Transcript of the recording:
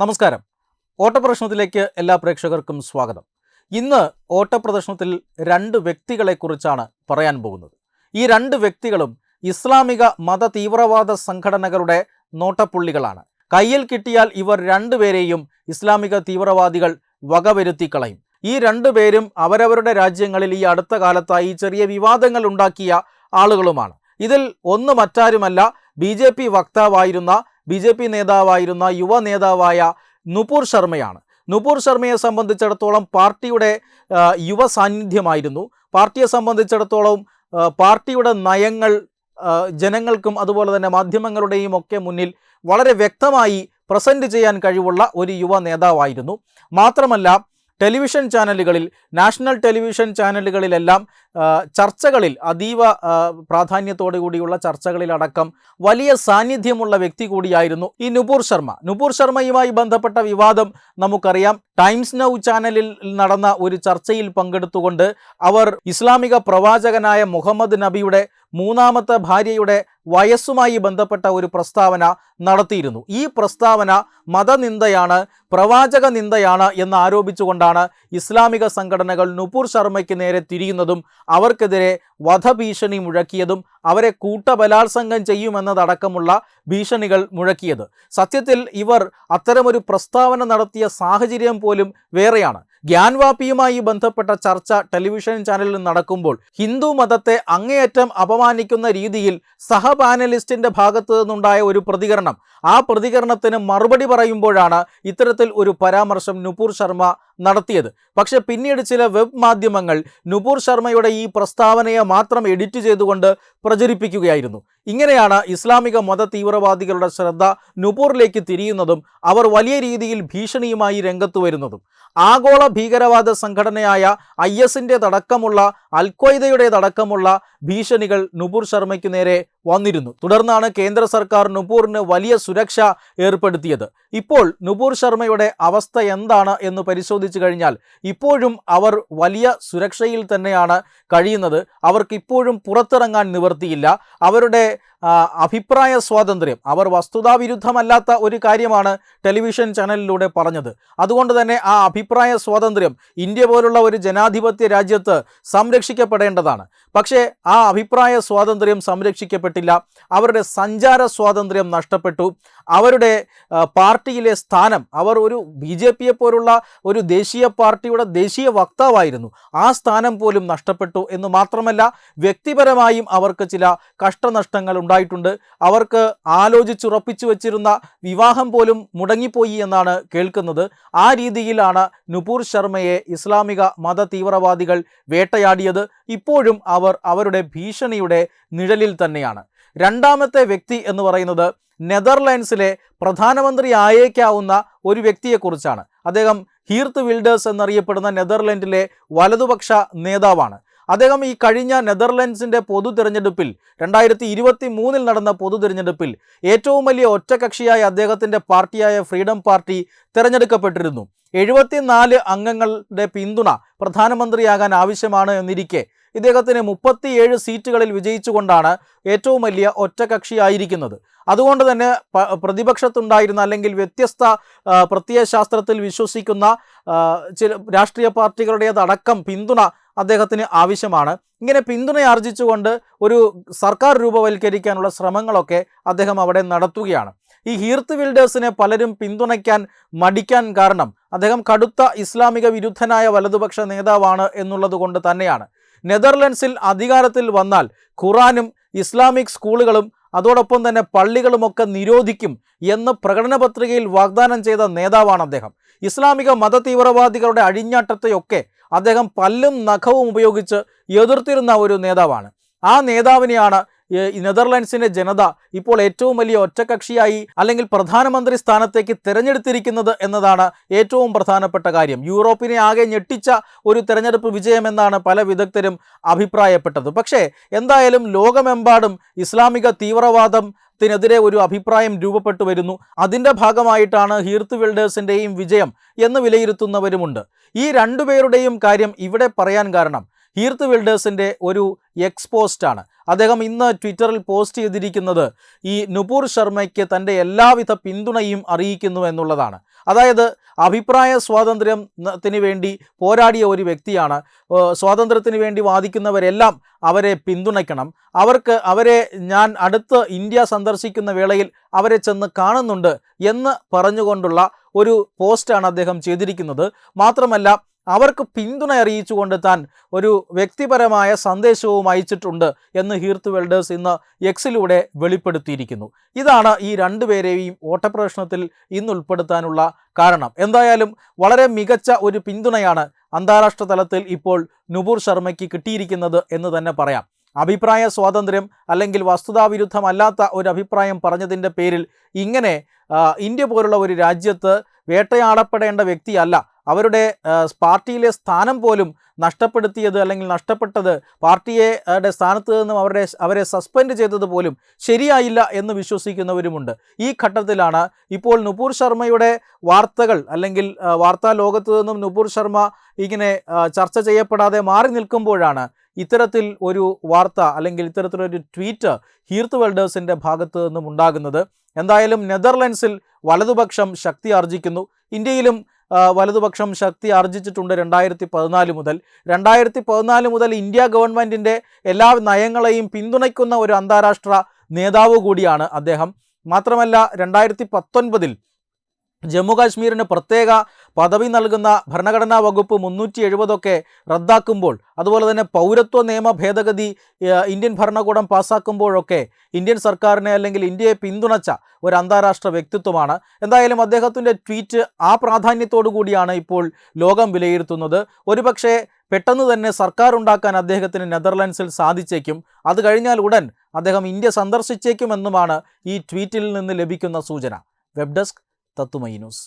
നമസ്കാരം. ഓട്ടപ്രദർശനത്തിലേക്ക് എല്ലാ പ്രേക്ഷകർക്കും സ്വാഗതം. ഇന്ന് ഓട്ടപ്രദർശനത്തിൽ രണ്ട് വ്യക്തികളെക്കുറിച്ചാണ് പറയാൻ പോകുന്നത്. ഈ രണ്ട് വ്യക്തികളും ഇസ്ലാമിക മത തീവ്രവാദ സംഘടനകളുടെ നോട്ടപ്പുള്ളികളാണ്. കയ്യിൽ കിട്ടിയാൽ ഇവർ രണ്ടുപേരെയും ഇസ്ലാമിക തീവ്രവാദികൾ വകവരുത്തി കളയും. ഈ രണ്ടുപേരും അവരവരുടെ രാജ്യങ്ങളിൽ ഈ അടുത്ത കാലത്തായി ചെറിയ വിവാദങ്ങൾ ഉണ്ടാക്കിയ ആളുകളുമാണ്. ഇതിൽ ഒന്ന് മറ്റാരുമല്ല ബി ജെ പി വക്താവായിരുന്ന ബി ജെ പി നേതാവായിരുന്ന യുവ നേതാവായ നുപൂർ ശർമ്മയാണ്. നുപൂർ ശർമ്മയെ സംബന്ധിച്ചിടത്തോളം പാർട്ടിയുടെ യുവ സാന്നിധ്യമായിരുന്നു. പാർട്ടിയെ സംബന്ധിച്ചിടത്തോളം പാർട്ടിയുടെ നയങ്ങൾ ജനങ്ങൾക്കും അതുപോലെ തന്നെ മാധ്യമങ്ങളുടെയും ഒക്കെ മുന്നിൽ വളരെ വ്യക്തമായി പ്രസന്റ് ചെയ്യാൻ കഴിവുള്ള ഒരു യുവ നേതാവായിരുന്നു. മാത്രമല്ല ടെലിവിഷൻ ചാനലുകളിൽ നാഷണൽ ടെലിവിഷൻ ചാനലുകളിലെല്ലാം ചർച്ചകളിൽ അതീവ പ്രാധാന്യത്തോടു കൂടിയുള്ള ചർച്ചകളിലടക്കം വലിയ സാന്നിധ്യമുള്ള വ്യക്തി കൂടിയായിരുന്നു ഈ നുപൂർ ശർമ്മ. നുപൂർ ശർമ്മയുമായി ബന്ധപ്പെട്ട വിവാദം നമുക്കറിയാം. ടൈംസ് നൗ ചാനലിൽ നടന്ന ഒരു ചർച്ചയിൽ പങ്കെടുത്തുകൊണ്ട് അവർ ഇസ്ലാമിക പ്രവാചകനായ മുഹമ്മദ് നബിയുടെ മൂന്നാമത്തെ ഭാര്യയുടെ വയസ്സുമായി ബന്ധപ്പെട്ട ഒരു പ്രസ്താവന നടത്തിയിരുന്നു. ഈ പ്രസ്താവന മതനിന്ദയാണ് പ്രവാചക നിന്ദയാണ് എന്ന് ആരോപിച്ചുകൊണ്ടാണ് ഇസ്ലാമിക സംഘടനകൾ നുപൂർ ശർമ്മയ്ക്ക് നേരെ തിരിയുന്നതും അവർക്കെതിരെ വധഭീഷണി മുഴക്കിയതും അവരെ കൂട്ടബലാത്സംഗം ചെയ്യുമെന്നതടക്കമുള്ള ഭീഷണികൾ മുഴക്കിയത്. സത്യത്തിൽ ഇവർ അത്തരമൊരു പ്രസ്താവന നടത്തിയ സാഹചര്യം പോലും വേറെയാണ്. ഗ്യാൻവാപ്പിയുമായി ബന്ധപ്പെട്ട ചർച്ച ടെലിവിഷൻ ചാനലിൽ നടക്കുമ്പോൾ ഹിന്ദു മതത്തെ അങ്ങേയറ്റം അപമാനിക്കുന്ന രീതിയിൽ സഹപാനലിസ്റ്റിന്റെ ഭാഗത്തു നിന്നുണ്ടായ ഒരു പ്രതികരണം. ആ പ്രതികരണത്തിന് മറുപടി പറയുമ്പോഴാണ് ഇത്തരത്തിൽ ഒരു പരാമർശം നുപൂർ ശർമ്മ നടത്തിയത്. പക്ഷെ പിന്നീട് ചില വെബ് മാധ്യമങ്ങൾ നുപൂർ ശർമ്മയുടെ ഈ പ്രസ്താവനയെ മാത്രം എഡിറ്റ് ചെയ്തുകൊണ്ട് പ്രചരിപ്പിക്കുകയായിരുന്നു. ഇങ്ങനെയാണ് ഇസ്ലാമിക മത തീവ്രവാദികളുടെ ശ്രദ്ധ നുപൂറിലേക്ക് തിരിയുന്നതും അവർ വലിയ രീതിയിൽ ഭീഷണിയുമായി രംഗത്ത് വരുന്നതും. ആഗോള ഭീകരവാദ സംഘടനയായ ഐ എസിന്റെതടക്കമുള്ള അൽക്വയ്ദയുടേതടക്കമുള്ള ഭീഷണികൾ നുപൂർ ശർമ്മയ്ക്ക് നേരെ വന്നിരുന്നു. തുടർന്നാണ് കേന്ദ്ര സർക്കാർ നുപൂറിന് വലിയ സുരക്ഷ ഏർപ്പെടുത്തിയത്. ഇപ്പോൾ നുപൂർ ശർമ്മയുടെ അവസ്ഥ എന്താണ് എന്ന് പരിശോധിച്ചു കഴിഞ്ഞാൽ ഇപ്പോഴും അവർ വലിയ സുരക്ഷയിൽ തന്നെയാണ് കഴിയുന്നത്. അവർക്ക് ഇപ്പോഴും പുറത്തിറങ്ങാൻ നിവർത്തിയില്ല അവരുടെ അഭിപ്രായ സ്വാതന്ത്ര്യം അവർ വസ്തുതാവിരുദ്ധമല്ലാത്ത ഒരു കാര്യമാണ് ടെലിവിഷൻ ചാനലിലൂടെ പറഞ്ഞത്. അതുകൊണ്ട് തന്നെ ആ അഭിപ്രായ സ്വാതന്ത്ര്യം ഇന്ത്യ പോലുള്ള ഒരു ജനാധിപത്യ രാജ്യത്ത് സംരക്ഷിക്കപ്പെടേണ്ടതാണ്. പക്ഷേ ആ അഭിപ്രായ സ്വാതന്ത്ര്യം സംരക്ഷിക്കപ്പെട്ടില്ല. അവരുടെ സഞ്ചാര സ്വാതന്ത്ര്യം നഷ്ടപ്പെട്ടു. അവരുടെ പാർട്ടിയിലെ സ്ഥാനം അവർ ഒരു ബി ജെ പിയെ പോലുള്ള ഒരു ദേശീയ പാർട്ടിയുടെ ദേശീയ വക്താവായിരുന്നു. ആ സ്ഥാനം പോലും നഷ്ടപ്പെട്ടു എന്ന് മാത്രമല്ല വ്യക്തിപരമായും അവർക്ക് ചില കഷ്ടനഷ്ടങ്ങൾ ഉണ്ടായിട്ടുണ്ട്. അവർക്ക് ആലോചിച്ചുറപ്പിച്ചു വച്ചിരുന്ന വിവാഹം പോലും മുടങ്ങിപ്പോയി എന്നാണ് കേൾക്കുന്നത്. ആ രീതിയിലാണ് നുപൂർ ശർമ്മയെ ഇസ്ലാമിക മത തീവ്രവാദികൾ വേട്ടയാടിയത് ഇപ്പോഴും അവർ അവരുടെ ഭീഷണിയുടെ നിഴലിൽ തന്നെയാണ്. രണ്ടാമത്തെ വ്യക്തി എന്ന് പറയുന്നത് നെതർലാൻഡ്സിലെ പ്രധാനമന്ത്രി ആയേക്കാവുന്ന ഒരു വ്യക്തിയെക്കുറിച്ചാണ്. അദ്ദേഹം ഹീർത്ത് വിൽഡേഴ്സ് എന്നറിയപ്പെടുന്ന നെതർലൻഡിലെ വലതുപക്ഷ നേതാവാണ്. അദ്ദേഹം ഈ കഴിഞ്ഞ നെതർലൻഡ്സിന്റെ പൊതു തിരഞ്ഞെടുപ്പിൽ രണ്ടായിരത്തി ഇരുപത്തി മൂന്നിൽ നടന്ന പൊതു തിരഞ്ഞെടുപ്പിൽ ഏറ്റവും വലിയ ഒറ്റകക്ഷിയായ അദ്ദേഹത്തിന്റെ പാർട്ടിയായ ഫ്രീഡം പാർട്ടി തിരഞ്ഞെടുക്കപ്പെട്ടിരുന്നു. എഴുപത്തിനാല് അംഗങ്ങളുടെ പിന്തുണ പ്രധാനമന്ത്രിയാകാൻ ആവശ്യമാണ് എന്നിരിക്കെ ഇദ്ദേഹത്തിന് മുപ്പത്തിയേഴ് സീറ്റുകളിൽ വിജയിച്ചുകൊണ്ടാണ് ഏറ്റവും വലിയ ഒറ്റകക്ഷിയായിരിക്കുന്നത്. അതുകൊണ്ട് തന്നെ പ്രതിപക്ഷത്തുണ്ടായിരുന്ന അല്ലെങ്കിൽ വ്യത്യസ്ത പ്രത്യയശാസ്ത്രത്തിൽ വിശ്വസിക്കുന്ന ചില രാഷ്ട്രീയ പാർട്ടികളുടേതടക്കം പിന്തുണ അദ്ദേഹത്തിന് ആവശ്യമാണ്. ഇങ്ങനെ പിന്തുണയാർജിച്ചുകൊണ്ട് ഒരു സർക്കാർ രൂപവൽക്കരിക്കാനുള്ള ശ്രമങ്ങളൊക്കെ അദ്ദേഹം അവിടെ നടത്തുകയാണ്. ഈ ഹീർത്ത് വിൽഡേഴ്സിനെ പലരും പിന്തുണയ്ക്കാൻ മടിക്കാൻ കാരണം അദ്ദേഹം കടുത്ത ഇസ്ലാമിക വിരുദ്ധനായ വലതുപക്ഷ നേതാവാണ് എന്നുള്ളത് കൊണ്ട് തന്നെയാണ്. നെതർലൻഡ്സിൽ അധികാരത്തിൽ വന്നാൽ ഖുറാനും ഇസ്ലാമിക് സ്കൂളുകളും അതോടൊപ്പം തന്നെ പള്ളികളുമൊക്കെ നിരോധിക്കും എന്ന് പ്രകടന പത്രികയിൽ വാഗ്ദാനം ചെയ്ത നേതാവാണ് അദ്ദേഹം. ഇസ്ലാമിക മത തീവ്രവാദികളുടെ അഴിഞ്ഞാട്ടത്തെയൊക്കെ അദ്ദേഹം പല്ലും നഖവും ഉപയോഗിച്ച് എതിർത്തിരുന്ന ഒരു നേതാവാണ്. ആ നേതാവിനെയാണ് നെതർലാൻഡ്സിന്റെ ജനത ഇപ്പോൾ ഏറ്റവും വലിയ ഒറ്റകക്ഷിയായി അല്ലെങ്കിൽ പ്രധാനമന്ത്രി സ്ഥാനത്തേക്ക് തിരഞ്ഞെടുത്തിരിക്കുന്നത് എന്നതാണ് ഏറ്റവും പ്രധാനപ്പെട്ട കാര്യം. യൂറോപ്പിനെ ആകെ ഞെട്ടിച്ച ഒരു തെരഞ്ഞെടുപ്പ് വിജയമെന്നാണ് പല വിദഗ്ധരും അഭിപ്രായപ്പെട്ടത്. പക്ഷേ എന്തായാലും ലോകമെമ്പാടും ഇസ്ലാമിക തീവ്രവാദം ത്തിനെതിരെ ഒരു അഭിപ്രായം രൂപപ്പെട്ടു വരുന്നു. അതിന്റെ ഭാഗമായിട്ടാണ് ഹീർത്ത് വിൽഡേഴ്സിന്റെയും വിജയം എന്ന് വിലയിരുത്തുന്നവരുമുണ്ട്. ഈ രണ്ടുപേരുടെയും കാര്യം ഇവിടെ പറയാൻ കാരണം ഹീർത്ത് വിൽഡേഴ്സിന്റെ ഒരു എക്സ്പോസ്റ്റാണ് അദ്ദേഹം ഇന്ന് ട്വിറ്ററിൽ പോസ്റ്റ് ചെയ്തിരിക്കുന്നത് ഈ നുപൂർ ശർമ്മയ്ക്ക് തന്റെ എല്ലാവിധ പിന്തുണയും അറിയിക്കുന്നു എന്നുള്ളതാണ്. അതായത് അഭിപ്രായ സ്വാതന്ത്ര്യത്തിന് വേണ്ടി പോരാടിയ ഒരു വ്യക്തിയാണ്. സ്വാതന്ത്ര്യത്തിന് വേണ്ടി വാദിക്കുന്നവരെല്ലാം അവരെ പിന്തുണയ്ക്കണം. അവർക്ക് അവരെ ഞാൻ അടുത്ത് ഇന്ത്യ സന്ദർശിക്കുന്ന വേളയിൽ അവരെ ചെന്ന് കാണുന്നുണ്ട് എന്ന് പറഞ്ഞുകൊണ്ടുള്ള ഒരു പോസ്റ്റാണ് അദ്ദേഹം ചെയ്തിരിക്കുന്നത്. മാത്രമല്ല അവർക്ക് പിന്തുണ അറിയിച്ചുകൊണ്ട് താൻ ഒരു വ്യക്തിപരമായ സന്ദേശവും അയച്ചിട്ടുണ്ട് എന്ന് ഹീർത്ത് വെൽഡേഴ്സ് ഇന്ന് എക്സിലൂടെ വെളിപ്പെടുത്തിയിരിക്കുന്നു. ഇതാണ് ഈ രണ്ടുപേരെയും ഓട്ടപ്രദർശനത്തിൽ ഇന്ന് ഉൾപ്പെടുത്താനുള്ള കാരണം. എന്തായാലും വളരെ മികച്ച ഒരു പിന്തുണയാണ് അന്താരാഷ്ട്ര തലത്തിൽ ഇപ്പോൾ നുപൂർ ശർമ്മയ്ക്ക് കിട്ടിയിരിക്കുന്നത് എന്ന് തന്നെ പറയാം. അഭിപ്രായ സ്വാതന്ത്ര്യം അല്ലെങ്കിൽ വസ്തുതാവിരുദ്ധമല്ലാത്ത ഒരു അഭിപ്രായം പറഞ്ഞതിന്റെ പേരിൽ ഇങ്ങനെ ഇന്ത്യ പോലുള്ള ഒരു രാജ്യത്ത് വേട്ടയാടപ്പെടേണ്ട വ്യക്തിയല്ല. അവരുടെ പാർട്ടിയിലെ സ്ഥാനം പോലും നഷ്ടപ്പെടുത്തിയത് അല്ലെങ്കിൽ നഷ്ടപ്പെട്ടത് പാർട്ടിയെ സ്ഥാനത്ത് നിന്നും അവരുടെ അവരെ സസ്പെൻഡ് ചെയ്തത് പോലും ശരിയായില്ല എന്ന് വിശ്വസിക്കുന്നവരുമുണ്ട്. ഈ ഘട്ടത്തിലാണ് ഇപ്പോൾ നുപൂർ ശർമ്മയുടെ വാർത്തകൾ അല്ലെങ്കിൽ വാർത്താ ലോകത്ത് നിന്നും നുപൂർ ശർമ്മ ഇങ്ങനെ ചർച്ച ചെയ്യപ്പെടാതെ മാറി നിൽക്കുമ്പോഴാണ് ഇത്തരത്തിൽ ഒരു വാർത്ത അല്ലെങ്കിൽ ഇത്തരത്തിലൊരു ട്വീറ്റ് ഹീർത്ത് വെൽഡേഴ്സിന്റെ ഭാഗത്ത് നിന്നും ഉണ്ടാകുന്നത്. എന്തായാലും നെതർലൻഡ്സിൽ വലതുപക്ഷം ശക്തി ആർജിക്കുന്നു. ഇന്ത്യയിലും വലതുപക്ഷം ശക്തി ആർജിച്ചിട്ടുണ്ട് രണ്ടായിരത്തി പതിനാല് മുതൽ. രണ്ടായിരത്തി പതിനാല് മുതൽ ഇന്ത്യ ഗവൺമെന്റിന്റെ എല്ലാ നയങ്ങളെയും പിന്തുണയ്ക്കുന്ന ഒരു അന്താരാഷ്ട്ര നേതാവ് കൂടിയാണ് അദ്ദേഹം. മാത്രമല്ല രണ്ടായിരത്തി പത്തൊൻപതിൽ ജമ്മു കാശ്മീരിന് പ്രത്യേക പദവി നൽകുന്ന ഭരണഘടനാ വകുപ്പ് മുന്നൂറ്റി എഴുപതൊക്കെ റദ്ദാക്കുമ്പോൾ അതുപോലെ തന്നെ പൗരത്വ നിയമ ഭേദഗതി ഇന്ത്യൻ ഭരണകൂടം പാസ്സാക്കുമ്പോഴൊക്കെ ഇന്ത്യൻ സർക്കാരിനെ അല്ലെങ്കിൽ ഇന്ത്യയെ പിന്തുണച്ച ഒരു അന്താരാഷ്ട്ര വ്യക്തിത്വമാണ്. എന്തായാലും അദ്ദേഹത്തിന്റെ ട്വീറ്റ് ആ പ്രാധാന്യത്തോടു കൂടിയാണ് ഇപ്പോൾ ലോകം വിലയിരുത്തുന്നത്. ഒരുപക്ഷേ പെട്ടെന്ന് തന്നെ സർക്കാർ ഉണ്ടാക്കാൻ അദ്ദേഹത്തിന് നെതർലൻഡ്സിൽ സാധിച്ചേക്കും. അത് കഴിഞ്ഞാൽ ഉടൻ അദ്ദേഹം ഇന്ത്യ സന്ദർശിച്ചേക്കുമെന്നുമാണ് ഈ ട്വീറ്റിൽ നിന്ന് ലഭിക്കുന്ന സൂചന. വെബ് ഡെസ്ക് തത്തുമൈ ന്യൂസ്